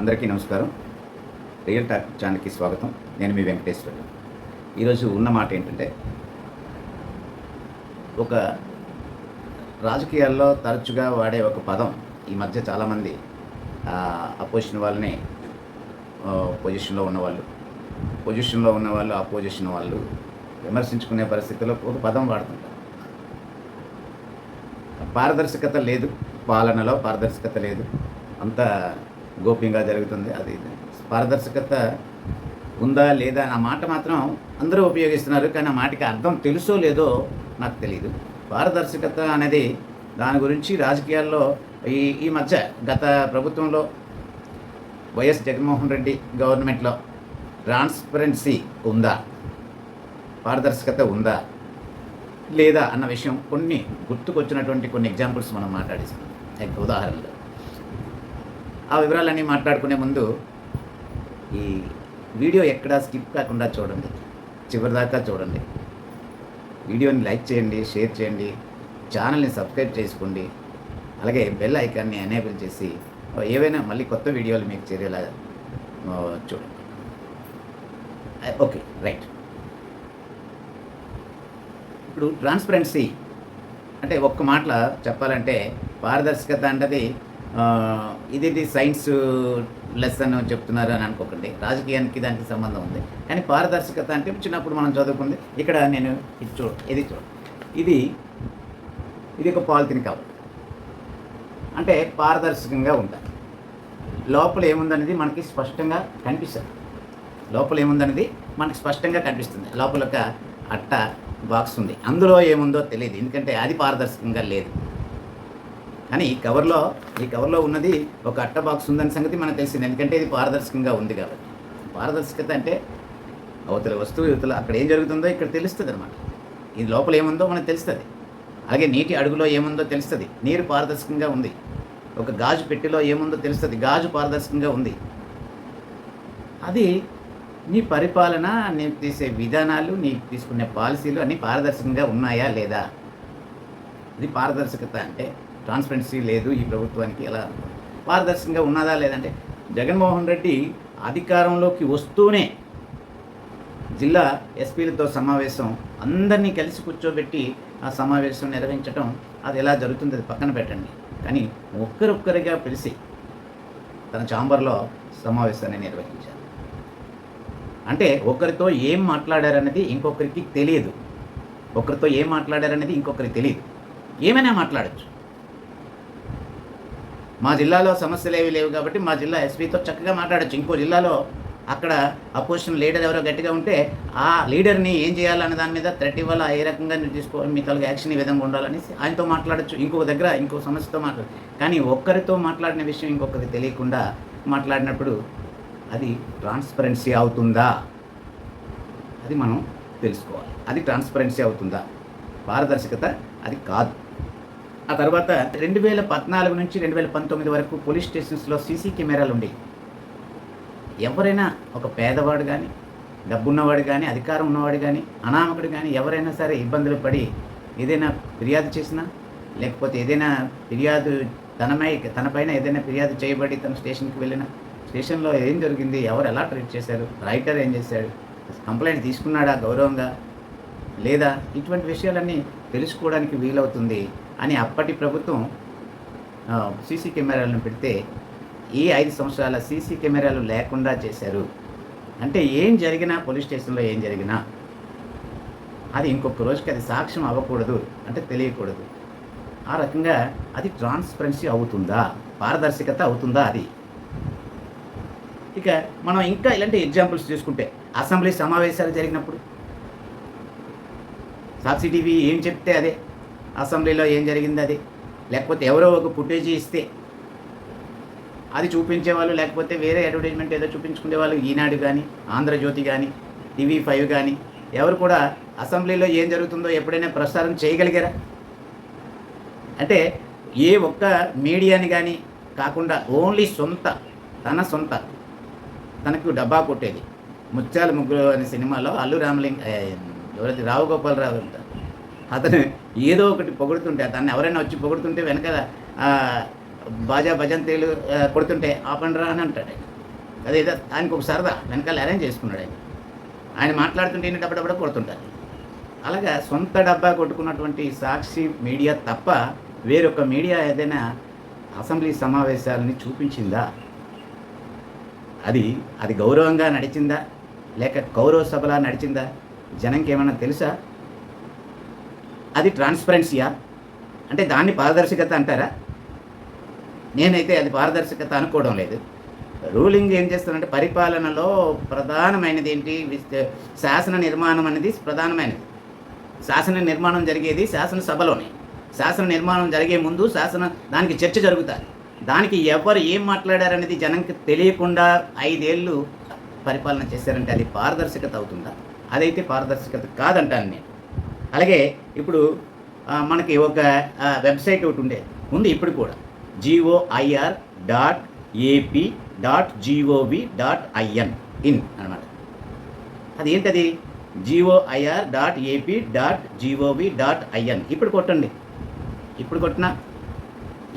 అందరికీ నమస్కారం. Real talk ఛానల్కి స్వాగతం. నేను మీ వెంకటేశ్వర్ ఈరోజు ఉన్న మాట ఏంటంటే ఒక రాజకీయాల్లో తరచుగా వాడే ఒక పదం ఈ మధ్య చాలామంది అపోజిషన్ వాళ్ళని పొజిషన్లో ఉన్నవాళ్ళు పొజిషన్లో ఉన్న వాళ్ళు అపోజిషన్ వాళ్ళు విమర్శించుకునే పరిస్థితిలో ఒక పదం వాడుతుంటారు. పారదర్శకత లేదు పాలనలో పారదర్శకత లేదు. అంతా గోప్యంగా జరుగుతుంది. అది పారదర్శకత ఉందా లేదా అన్న మాట మాత్రం అందరూ ఉపయోగిస్తున్నారు. కానీ ఆ మాటకి అర్థం తెలుసో లేదో నాకు తెలియదు పారదర్శకత అనేది దాని గురించి రాజకీయాల్లో ఈ ఈ మధ్య గత ప్రభుత్వంలో వైఎస్ జగన్మోహన్ రెడ్డి గవర్నమెంట్లో ట్రాన్స్పరెన్సీ ఉందా? పారదర్శకత ఉందా? లేదా అన్న విషయం కొన్ని గుర్తుకొచ్చినటువంటి కొన్ని ఎగ్జాంపుల్స్ మనం మాట్లాడేస్తాం. ఉదాహరణలు. ఆ వివరాలన్నీ మాట్లాడుకునే ముందు ఈ వీడియో ఎక్కడా స్కిప్ కాకుండా చూడండి. చివరిదాకా చూడండి. వీడియోని లైక్ చేయండి షేర్ చేయండి ఛానల్ని సబ్స్క్రైబ్ చేసుకోండి. అలాగే బెల్ ఐకాన్ని ఎనేబుల్ చేసి ఏవైనా మళ్ళీ కొత్త వీడియోలు మీకు చేరేలా చూడండి. Okay right. ఇప్పుడు ట్రాన్స్పరెన్సీ అంటే ఒక్క మాటలో చెప్పాలంటే పారదర్శకత అంటే ఆ, ఇది సైన్స్ లెసన్ చెప్తున్నారు అని అనుకోకండి. రాజకీయానికి దానికి సంబంధం ఉంది. కానీ పారదర్శకత అంటే చిన్నప్పుడు మనం చదువుకుంది. ఇక్కడ నేను ఇది చూడ ఇది చూడ. ఇది ఇది ఒక పాలిథిన్ కవర్. అంటే పారదర్శకంగా ఉండాలి. లోపల ఏముందనేది మనకి స్పష్టంగా కనిపిస్తుంది. లోపల ఏముందనేది మనకి స్పష్టంగా కనిపిస్తుంది. లోపల ఒక అట్ట బాక్స్ ఉంది. అందులో ఏముందో తెలియదు. ఎందుకంటే అది పారదర్శకంగా లేదు. కానీ ఈ కవర్లో ఈ కవర్లో ఉన్నది ఒక అట్ట బాక్స్ ఉందని సంగతి మనకు తెలిసింది. ఎందుకంటే ఇది పారదర్శకంగా ఉంది కాబట్టి. పారదర్శకత అంటే అవతల వస్తువు యువతల అక్కడ ఏం జరుగుతుందో ఇక్కడ తెలుస్తుంది అనమాట ఇది లోపల ఏముందో మనకు తెలుస్తుంది. అలాగే నీటి అడుగులో ఏముందో తెలుస్తుంది. నీరు పారదర్శకంగా ఉంది. ఒక గాజు పెట్టెలో ఏముందో తెలుస్తుంది. గాజు పారదర్శకంగా ఉంది. అది నీ పరిపాలన నీకు తీసే విధానాలు నీకు తీసుకునే పాలసీలు అన్నీ పారదర్శకంగా ఉన్నాయా లేదా? ఇది పారదర్శకత అంటే ట్రాన్స్పరెన్సీ లేదు ఈ ప్రభుత్వానికి. ఎలా? పారదర్శకంగా ఉన్నదా లేదంటే జగన్మోహన్ రెడ్డి అధికారంలోకి వస్తూనే జిల్లా ఎస్పీలతో సమావేశం అందరినీ కలిసి కూర్చోబెట్టి ఆ సమావేశం నిర్వహించడం అది ఎలా జరుగుతుంది అది పక్కన పెట్టండి. కానీ ఒక్కరొక్కరిగా పిలిచి తన చాంబర్లో సమావేశాన్ని నిర్వహించారు. అంటే ఒకరితో ఏం మాట్లాడారనేది ఇంకొకరికి తెలియదు. ఒకరితో ఏం మాట్లాడారనేది ఇంకొకరికి తెలియదు. ఏమైనా మాట్లాడచ్చు. మా జిల్లాలో సమస్యలు ఏవి లేవు కాబట్టి మా జిల్లా ఎస్పీతో చక్కగా మాట్లాడచ్చు. ఇంకో జిల్లాలో అక్కడ అపోజిషన్ లీడర్ ఎవరో గట్టిగా ఉంటే ఆ లీడర్ని ఏం చేయాలన్న దాని మీద థ్రెట్ ఇవ్వాలా? ఏ రకంగా మీరు తీసుకోవాలి మీ తలగా యాక్షన్ ఈ విధంగా ఉండాలని ఆయనతో మాట్లాడచ్చు. ఇంకొక దగ్గర ఇంకో సమస్యతో మాట్లాడచ్చు. కానీ ఒక్కరితో మాట్లాడిన విషయం ఇంకొకరికి తెలియకుండా మాట్లాడినప్పుడు అది ట్రాన్స్పరెన్సీ అవుతుందా? అది మనం తెలుసుకోవాలి. అది ట్రాన్స్పరెన్సీ అవుతుందా? పారదర్శకత అది కాదు. ఆ తర్వాత రెండు వేల పద్నాలుగు నుంచి రెండు వేల పంతొమ్మిది వరకు పోలీస్ స్టేషన్స్లో సీసీ కెమెరాలు ఉండేవి. ఎవరైనా ఒక పేదవాడు కానీ డబ్బున్నవాడు కానీ అధికారం ఉన్నవాడు కానీ అనామకుడు కానీ ఎవరైనా సరే ఇబ్బందులు పడి ఏదైనా ఫిర్యాదు చేసినా లేకపోతే ఏదైనా ఫిర్యాదు తనమై తనపైన ఏదైనా ఫిర్యాదు చేయబడి తన స్టేషన్కి వెళ్ళిన స్టేషన్లో ఏం జరిగింది ఎవరు ఎలా ట్రీట్ చేశారు రైటర్ ఏం చేశాడు కంప్లైంట్ తీసుకున్నాడా గౌరవంగా లేదా ఇటువంటి విషయాలన్నీ తెలుసుకోవడానికి వీలవుతుంది. అని అప్పటి ప్రభుత్వం సీసీ కెమెరాలను పెడితే ఈ ఐదు సంవత్సరాల సీసీ కెమెరాలు లేకుండా చేశారు. అంటే ఏం జరిగినా పోలీస్ స్టేషన్లో ఏం జరిగినా అది ఇంకొక రోజుకి అది సాక్ష్యం అవ్వకూడదు అంటే తెలియకూడదు. ఆ రకంగా అది ట్రాన్స్పరెన్సీ అవుతుందా? పారదర్శకత అవుతుందా అది? ఇక మనం ఇంకా ఇలాంటి ఎగ్జాంపుల్స్ చూసుకుంటే అసెంబ్లీ సమావేశాలు జరిగినప్పుడు సాక్షి టీవీ ఏం చెప్తే అదే. అసెంబ్లీలో ఏం జరిగింది అది? లేకపోతే ఎవరో ఒక ఫుటేజ్ ఇస్తే అది చూపించేవాళ్ళు లేకపోతే వేరే అడ్వర్టైజ్మెంట్ ఏదో చూపించుకునే వాళ్ళు ఈనాడు కానీ ఆంధ్రజ్యోతి కానీ టీవీ ఫైవ్ కానీ ఎవరు కూడా అసెంబ్లీలో ఏం జరుగుతుందో ఎప్పుడైనా ప్రసారం చేయగలిగారా? అంటే ఏ ఒక్క మీడియాని కానీ కాకుండా ఓన్లీ సొంత తన సొంత తనకు డబ్బా కొట్టేది. ముత్యాల ముగ్గురు అనే సినిమాలో అల్లు రామలింగ ఎవరైతే రావు గోపాలరావు ఉంటారు. అతను ఏదో ఒకటి పొగుడుతుంటే అతన్ని ఎవరైనా వచ్చి పొగుడుతుంటే వెనక బాజా భజంతీలు ఆ, కొడుతుంటే ఆపండిరా అని అంటాడు అదేదో దానికి ఒక సరదా వెనకాల అరేంజ్ చేసుకున్నాడు ఆయన. ఆయన మాట్లాడుతుంటే ఈయన డబ్బా కొడుతుంటారు. అలాగా సొంత డబ్బా కొట్టుకున్నటువంటి సాక్షి మీడియా తప్ప వేరొక మీడియా ఏదైనా అసెంబ్లీ సమావేశాలని చూపించిందా? అది అది గౌరవంగా నడిచిందా? లేక కౌరవ సభలా నడిచిందా? జనంకి ఏమైనా తెలుసా? అది ట్రాన్స్పరెన్సీయా అంటే దాన్ని పారదర్శకత అంటారా? నేనైతే అది పారదర్శకత అనుకోవడం లేదు. రూలింగ్ ఏం చేస్తారంటే పరిపాలనలో ప్రధానమైనది ఏంటి? శాసన నిర్మాణం అనేది ప్రధానమైనది. శాసన నిర్మాణం జరిగేది శాసనసభలోనే శాసన నిర్మాణం జరిగే ముందు శాసన దానికి చర్చ జరుగుతుంది. దానికి ఎవరు ఏం మాట్లాడారనేది జనంకి తెలియకుండా ఐదేళ్ళు పరిపాలన చేశారంటే అది పారదర్శకత అవుతుందా? అదైతే పారదర్శకత కాదంటాను నేను. అలాగే ఇప్పుడు మనకి ఒక వెబ్సైట్ ఒకటి ఉండేది ఉంది ఇప్పుడు కూడా. GOIR dot AP dot GOV dot IN in అనమాట అది ఏంటది GOIR dot AP dot GOV dot IN ఇప్పుడు కొట్టండి. ఇప్పుడు కొట్టినా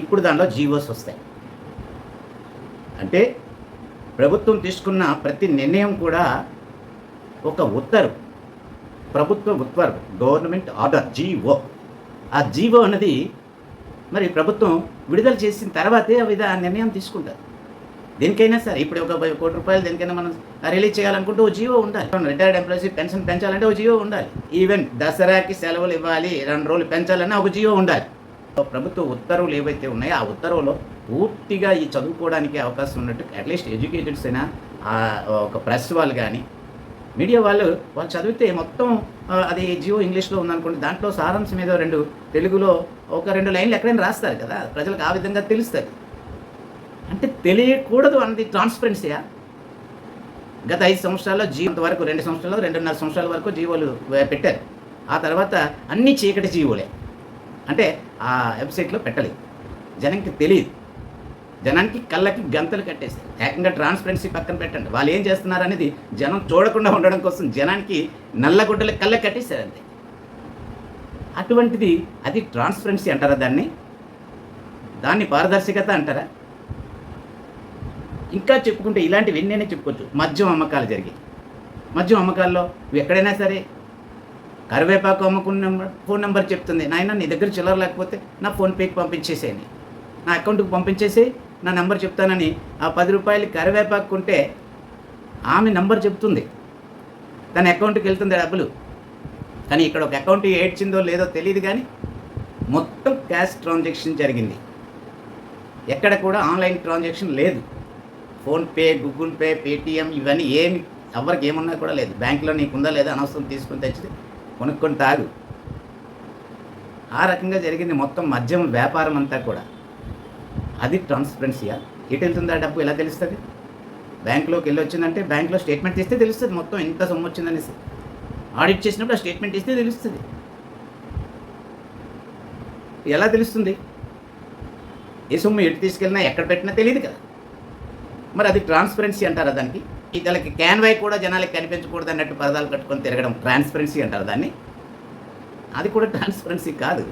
ఇప్పుడు దానిలో జీవోస్ వస్తాయి. అంటే ప్రభుత్వం తీసుకున్న ప్రతి నిర్ణయం కూడా ఒక ఉత్తర్వు ప్రభుత్వ ఉత్తర్వు గవర్నమెంట్ ఆర్డర్ జీఓ ఆ జీవో అన్నది మరి ప్రభుత్వం విడుదల చేసిన తర్వాతే అవి ఆ నిర్ణయం తీసుకుంటారు. దేనికైనా సరే ఇప్పుడు ఒక కోటి రూపాయలు దేనికైనా మనం రిలీజ్ చేయాలనుకుంటే ఓ జీవో ఉండాలి. రిటైర్డ్ ఎంప్లాయీస్ పెన్షన్ పెంచాలంటే ఒక జీవో ఉండాలి. ఈవెన్ దసరాకి సెలవులు ఇవ్వాలి రెండు రోజులు పెంచాలన్నా ఒక జీవో ఉండాలి. ప్రభుత్వ ఉత్తర్వులు ఏవైతే ఉన్నాయో ఆ ఉత్తర్వులో పూర్తిగా ఈ చదువుకోవడానికి అవకాశం ఉన్నట్టు అట్లీస్ట్ ఎడ్యుకేటెడ్స్ అయినా ఒక ప్రెస్ వాళ్ళు కానీ మీడియా వాళ్ళు వాళ్ళు చదివితే మొత్తం అది జియో ఇంగ్లీష్లో ఉందనుకోండి దాంట్లో సారాంశం ఏదో రెండు తెలుగులో ఒక రెండు లైన్లు ఎక్కడైనా రాస్తారు కదా ప్రజలకు ఆ విధంగా తెలుస్తుంది. అంటే తెలియకూడదు అన్నది ట్రాన్స్పరెన్సీయా గత ఐదు సంవత్సరాల్లో జీవో వరకు రెండు సంవత్సరాలు రెండున్నర సంవత్సరాల వరకు జీవోలు పెట్టారు. ఆ తర్వాత అన్ని చీకటి జీవోలే అంటే ఆ వెబ్సైట్లో పెట్టలేదు. జనంకి తెలియదు. జనానికి కళ్ళకి గంతలు కట్టేస్తారు ఏకంగా ట్రాన్స్పరెన్సీ పక్కన పెట్టండి. వాళ్ళు ఏం చేస్తున్నారు అనేది జనం చూడకుండా ఉండడం కోసం జనానికి నల్లగుడ్డలు కళ్ళకి కట్టేశారు అంతే. అటువంటిది అది ట్రాన్స్పరెన్సీ అంటారా దాన్ని? దాన్ని పారదర్శకత అంటారా? ఇంకా చెప్పుకుంటే ఇలాంటివి ఎన్నైనా చెప్పుకోవచ్చు. మద్యం అమ్మకాలు జరిగాయి. మద్యం అమ్మకాల్లో నువ్వు ఎక్కడైనా సరే కరివేపాకు అమ్మకున్న నెంబర్ ఫోన్ నెంబర్ చెప్తుంది. నాయన నీ దగ్గర చిల్లర లేకపోతే నా ఫోన్పేకి పంపించేసేయండి నా అకౌంట్కి పంపించేసి నా నెంబర్ చెప్తానని ఆ పది రూపాయలు కరివేపాకు కొంటే ఆమె నెంబర్ చెప్తుంది. తన అకౌంట్కి వెళ్తుంది డబ్బులు. కానీ ఇక్కడ ఒక అకౌంట్ ఏడ్చిందో లేదో తెలియదు కానీ మొత్తం క్యాష్ ట్రాన్సాక్షన్ జరిగింది. ఎక్కడ కూడా ఆన్లైన్ ట్రాన్సాక్షన్ లేదు. ఫోన్పే గూగుల్ పే పేటిఎం ఇవన్నీ ఏమి ఎవరికి ఏమున్నా కూడా లేదు. బ్యాంకులో నీకుందా లేదా అనవసరం తీసుకుని తెచ్చి కొనుక్కొని తాగు. ఆ రకంగా జరిగింది మొత్తం మద్యం వ్యాపారం అంతా కూడా. అది ట్రాన్స్పరెన్సీయా ఎటు వెళ్తుందా డబ్బు ఎలా తెలుస్తుంది? బ్యాంకులోకి వెళ్ళి వచ్చిందంటే బ్యాంకులో స్టేట్మెంట్ తీస్తే తెలుస్తుంది మొత్తం ఎంత సొమ్ము వచ్చిందనేసి. ఆడిట్ చేసినప్పుడు ఆ స్టేట్మెంట్ ఇస్తే తెలుస్తుంది. ఎలా తెలుస్తుంది? ఏ సొమ్ము ఎటు తీసుకెళ్ళినా ఎక్కడ పెట్టినా తెలియదు కదా. మరి అది ట్రాన్స్పరెన్సీ అంటారా దానికి? ఇతలకి క్యాన్వై కూడా జనాలకి కనిపించకూడదు అన్నట్టు పరదాలు కట్టుకొని తిరగడం ట్రాన్స్పరెన్సీ అంటారు దాన్ని? అది కూడా ట్రాన్స్పరెన్సీ కాదు.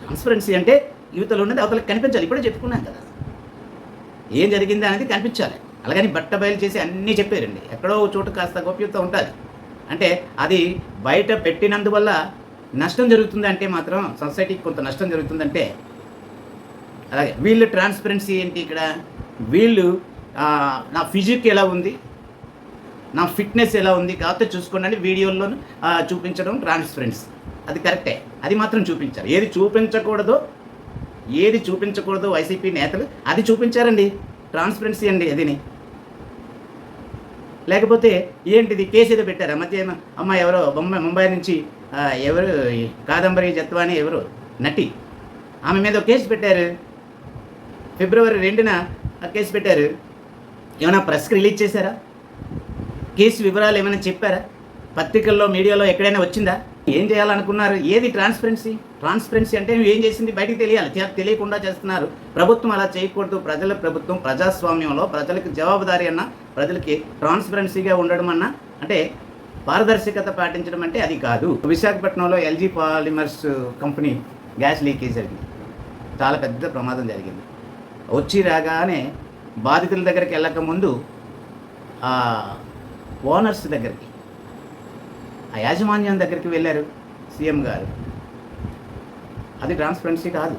ట్రాన్స్పరెన్సీ అంటే యువతలో ఉన్నది అవతలకి కనిపించాలి. ఇప్పుడే చెప్పుకున్నాం కదా. ఏం జరిగింది అనేది కనిపించాలి. అలాగని బట్ట బయలు చేసి అన్నీ చెప్పారండి. ఎక్కడో ఒక చోటు కాస్త గోప్యత ఉంటుంది అంటే అది బయట పెట్టినందువల్ల నష్టం జరుగుతుంది అంటే మాత్రం సొసైటీకి కొంత నష్టం జరుగుతుందంటే అలాగే వీళ్ళు ట్రాన్స్పరెన్సీ ఏంటి ఇక్కడ? వీళ్ళు నా ఫిజిక్ ఎలా ఉంది? నా ఫిట్నెస్ ఎలా ఉంది? కాకపోతే చూసుకోండి. వీడియోల్లో చూపించడం ట్రాన్స్పరెన్సీ. అది కరెక్టే. అది మాత్రం చూపించాలి. ఏది చూపించకూడదో ఏది చూపించకూడదు వైసీపీ నేతలు అది చూపించారండి. ట్రాన్స్పరెన్సీ అండి అదిని. లేకపోతే ఏంటిది కేసు ఏదో పెట్టారు? మధ్య అమ్మ ఎవరో బొంబాయి ముంబై నుంచి ఎవరు ఈ కాదంబరి జత్వాని ఎవరు? నటి. ఆమె మీద కేసు పెట్టారు. ఫిబ్రవరి రెండున ఆ కేసు పెట్టారు. ఏమైనా ప్రెస్కి రిలీజ్ చేశారా? కేసు వివరాలు ఏమైనా చెప్పారా? పత్రికల్లో మీడియాలో ఎక్కడైనా వచ్చిందా? ఏం చేయాలనుకున్నారు? ఏది ట్రాన్స్పరెన్సీ ట్రాన్స్పరెన్సీ అంటే ఏం చేసింది? బయటికి తెలియాలి. తెలియకుండా చేస్తున్నారు. ప్రభుత్వం అలా చేయకూడదు. ప్రజల ప్రభుత్వం ప్రజాస్వామ్యంలో ప్రజలకు జవాబుదారీ అన్న ప్రజలకి ట్రాన్స్పరెన్సీగా ఉండడం అన్న అంటే పారదర్శకత పాటించడం అంటే అది కాదు. విశాఖపట్నంలో LG polymers company gas leakage జరిగింది. చాలా పెద్ద ప్రమాదం జరిగింది. వచ్చి రాగానే బాధితుల దగ్గరికి వెళ్ళక ముందు ఓనర్స్ దగ్గరికి ఆ యాజమాన్యం దగ్గరికి వెళ్ళారు సీఎం గారు. అది ట్రాన్స్పరెన్సీ కాదు.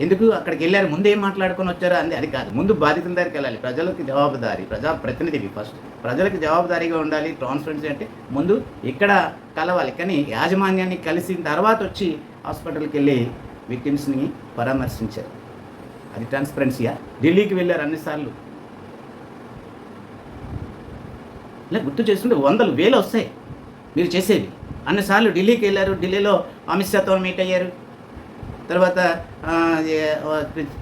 ఎందుకు? అక్కడికి వెళ్ళారు ముందు ఏం మాట్లాడుకొని వచ్చారో అంది? అది కాదు. ముందు బాధితుల దగ్గరికి వెళ్ళాలి. ప్రజలకు జవాబుదారి ప్రజా ప్రతినిధి ఫస్ట్. ప్రజలకు జవాబుదారీగా ఉండాలి. ట్రాన్స్పరెన్సీ అంటే ముందు ఇక్కడ కలవాలి. కానీ యాజమాన్యాన్ని కలిసిన తర్వాత వచ్చి హాస్పిటల్కి వెళ్ళి విక్టిమ్స్ని పరామర్శించారు. అది ట్రాన్స్పరెన్సీయా ఢిల్లీకి వెళ్ళారు అన్నిసార్లు. ఇలా గుర్తు చేసుకుంటే వందలు వేలు వస్తాయి మీరు చేసేవి. అన్నిసార్లు ఢిల్లీకి వెళ్ళారు ఢిల్లీలో అమిత్ షాతో మీట్ అయ్యారు. తర్వాత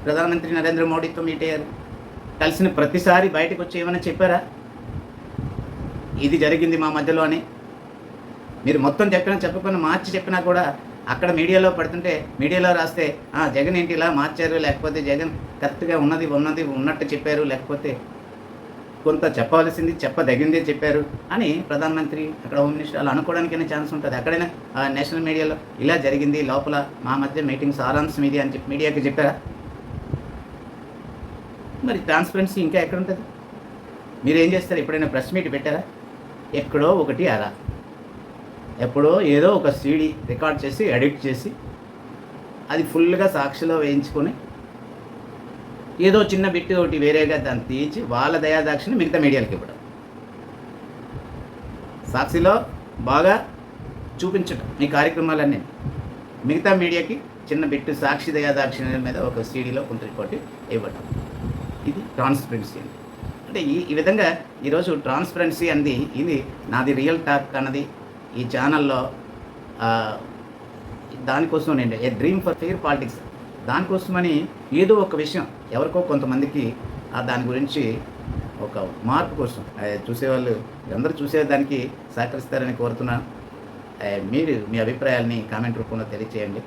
ప్రధానమంత్రి నరేంద్ర మోడీతో మీట్ అయ్యారు. కలిసిన ప్రతిసారి బయటకు వచ్చి ఏమైనా చెప్పారా? ఇది జరిగింది మా మధ్యలో అని మీరు మొత్తం చెప్పినా చెప్పకుండా మార్చి చెప్పినా కూడా అక్కడ మీడియాలో పడుతుంటే మీడియాలో రాస్తే జగన్ ఏంటి ఇలా మార్చారు? లేకపోతే జగన్ కరెక్ట్గా ఉన్నది ఉన్నది ఉన్నట్టు చెప్పారు లేకపోతే కొంత చెప్పవలసింది చెప్పదగిందే చెప్పారు. అని ప్రధానమంత్రి అక్కడ హోమ్ మినిస్టర్ అలా అనుకోవడానికైనా ఛాన్స్ ఉంటుంది. అక్కడైనా నేషనల్ మీడియాలో ఇలా జరిగింది లోపల మా మధ్య మీటింగ్ సారాంశ్ మీడియా అని చెప్పి మీడియాకి చెప్పారా? మరి ట్రాన్స్పరెన్సీ ఇంకా ఎక్కడ ఉంటుంది? మీరు ఏం చేస్తారు? ఎప్పుడైనా ప్రెస్ మీట్ పెట్టారా? ఎక్కడో ఒకటి అరా ఎప్పుడో ఏదో ఒక సీడీ రికార్డ్ చేసి ఎడిట్ చేసి అది ఫుల్గా సాక్షిలో వేయించుకొని ఏదో చిన్న బిట్ ఒకటి వేరేగా దాన్ని తీయించి వాళ్ళ దయాదాక్షిని మిగతా మీడియాలకి ఇవ్వడం. సాక్షిలో బాగా చూపించడం మీ కార్యక్రమాలన్నీ. మిగతా మీడియాకి చిన్న బిట్టు సాక్షి దయాదాక్షిణ్యం మీద ఒక సీడీలో కొంత రిపోర్ట్ ఇవ్వడం ఇది ట్రాన్స్పరెన్సీ అండి. అంటే ఈ ఈ విధంగా ఈరోజు ట్రాన్స్పరెన్సీ అంది ఇది నాది రియల్ టాక్ అన్నది ఈ ఛానల్లో దానికోసం నేను a dream for fair politics దానికోసమని ఏదో ఒక విషయం ఎవరికో కొంతమందికి ఆ దాని గురించి ఒక మార్పు కోసం చూసేవాళ్ళు అందరూ చూసేదానికి సహకరిస్తారని కోరుతున్నాను. మీరు మీ అభిప్రాయాల్ని కామెంట్ రూపంలో తెలియచేయండి.